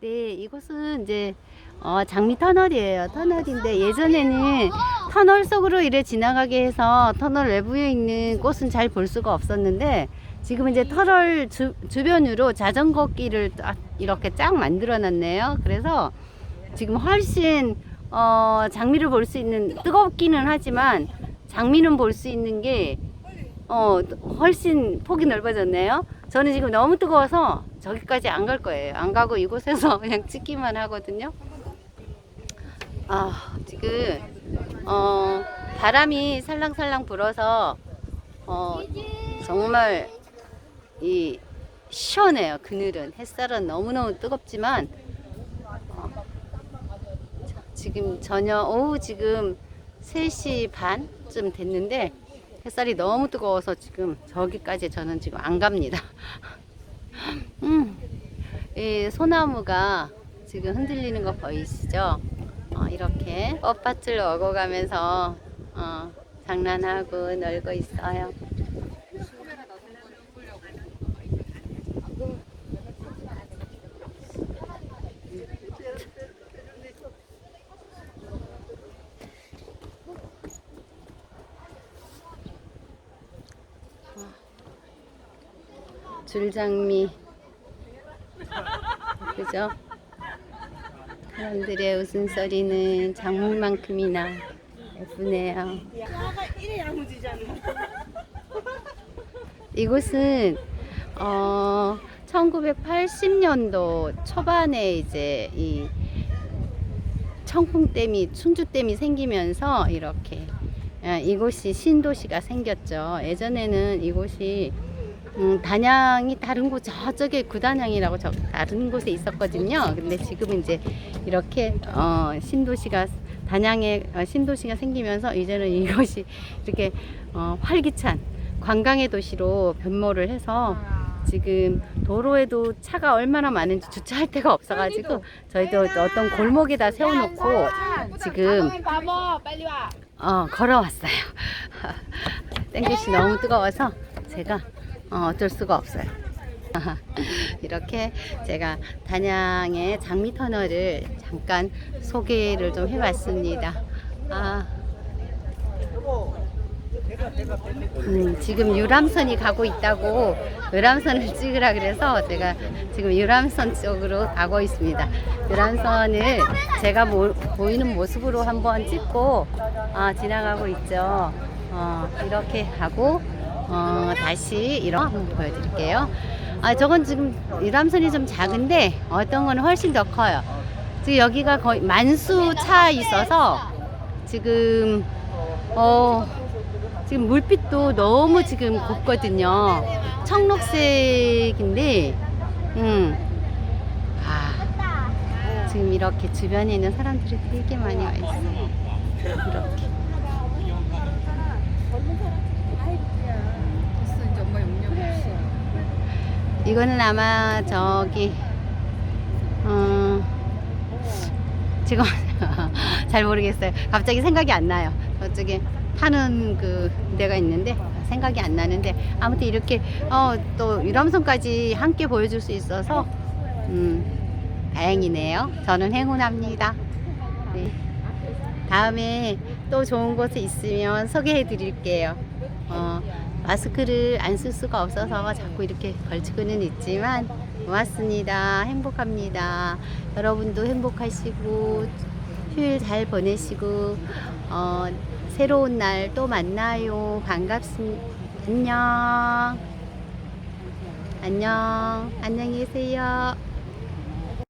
네, 이곳은 이제 어, 장미 터널이에요. 터널인데 예전에는 터널 속으로 이래 지나가게 해서 터널 외부에 있는 꽃은 잘 볼 수가 없었는데 지금 이제 터널 주, 주변으로 자전거 길을 딱 이렇게 쫙 만들어 놨네요. 그래서 지금 훨씬 어, 장미를 볼 수 있는 뜨겁기는 하지만 장미는 볼 수 있는 게 어, 훨씬 폭이 넓어졌네요. 저는 지금 너무 뜨거워서 저기까지 안 갈 거예요. 안 가고 이곳에서 그냥 찍기만 하거든요. 아, 지금, 어, 바람이 살랑살랑 불어서, 어, 정말, 이, 시원해요. 그늘은. 햇살은 너무너무 뜨겁지만, 어, 자, 지금 저녁, 오후 지금 3시 반쯤 됐는데, 햇살이 너무 뜨거워서 지금 저기까지 저는 지금 안 갑니다. 음, 이 소나무가 지금 흔들리는 거 보이시죠? 어, 이렇게 꽃밭을 얻어가면서 어, 장난하고 놀고 있어요. 줄장미 그죠? 사람들의 웃음소리는 장물만큼이나 예쁘네요. 이곳은 어 1980년도 초반에 이제 이 청풍댐이 충주댐이 생기면서 이렇게 아, 이곳이 신도시가 생겼죠. 예전에는 이곳이 음, 단양이 다른 곳 저쪽에 구단양이라고 저 다른 곳에 있었거든요. 근데 지금 이제 이렇게 어, 신도시가 단양에 어, 신도시가 생기면서 이제는 이곳이 이렇게 어, 활기찬 관광의 도시로 변모를 해서 지금 도로에도 차가 얼마나 많은지 주차할 데가 없어가지고 저희도 어떤 골목에다 세워놓고 지금. 어, 걸어왔어요. 땡볕이 너무 뜨거워서 제가 어, 어쩔 수가 없어요. 이렇게 제가 단양의 장미 터널을 잠깐 소개를 좀 해봤습니다. 아, 음, 지금 유람선이 가고 있다고 유람선을 찍으라 그래서 제가 지금 유람선 쪽으로 가고 있습니다. 유람선을 제가 모, 보이는 모습으로 한번 찍고 어, 지나가고 있죠. 어, 이렇게 하고 어, 다시 이런 한번 보여드릴게요. 아, 저건 지금 유람선이 좀 작은데 어떤 거는 훨씬 더 커요. 지금 여기가 거의 만수 차 있어서 지금 어 지금 물빛도 너무 지금 곱거든요. 청록색인데, 음, 아, 지금 이렇게 주변에 있는 사람들이 되게 많이 와 있어요. 이렇게. 이거는 아마 저기, 어, 지금 잘 모르겠어요. 갑자기 생각이 안 나요. 저쪽에 하는 그 데가 있는데 생각이 안 나는데 아무튼 이렇게 어, 또 유람선까지 함께 보여줄 수 있어서 음, 다행이네요. 저는 행운합니다. 네. 다음에 또 좋은 곳에 있으면 소개해 드릴게요. 어, 마스크를 안 쓸 수가 없어서 자꾸 이렇게 걸치고는 있지만 고맙습니다. 행복합니다. 여러분도 행복하시고 휴일 잘 보내시고 어, 새로운 날 또 만나요. 반갑습니다. 안녕. 안녕. 안녕히 계세요.